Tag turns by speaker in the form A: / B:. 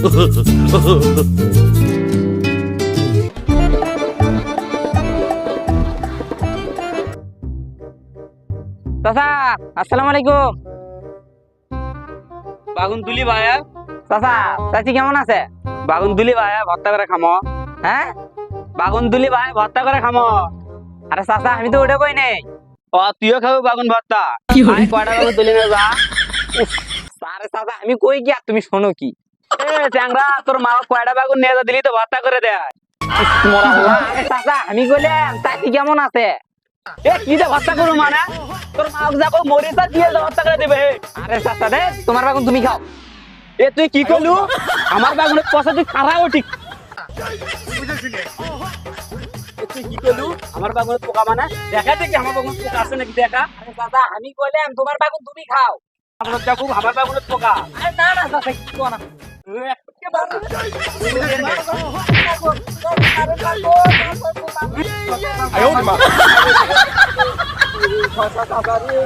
A: চাচা আসসালামু আলাইকুম।
B: বাগুন তুলি ভাইয়া।
A: চাচা চাচি কেমন আছে?
B: বাগুন তুলি ভাইয়া ভর্তা করে খামো।
A: হ্যাঁ?
B: বাগুন তুলি ভাই ভর্তা করে খামো।
A: আরে চাচা আমি তো ওটা কই নেই।
B: ও তুইও খাবি বাগুন ভর্তা? আমি কয়টা বাগুন তুলি নেবে যা।
A: আরে চাচা আমি কই গিয়া তুমি শোনো কি?
B: চ্যাংরা তোর মা কয়টা বাগুন নিয়ে দিলি তো মানে? তোর
A: বাগুন
B: তুই কি করলু আমার বাগুনের পয়সা তুই খারাও ঠিক আমার বাগুনের পোকা মানে? দেখা দেখি আমার বাগুনের পোকা আছে নাকি? দেখা।
A: আমি কইলাম তোমার বাগুন তুমি খাও।
B: আমার দেখো আমার বাগুনের পোকা।
A: না না, চাচা, কি কো না
B: আরে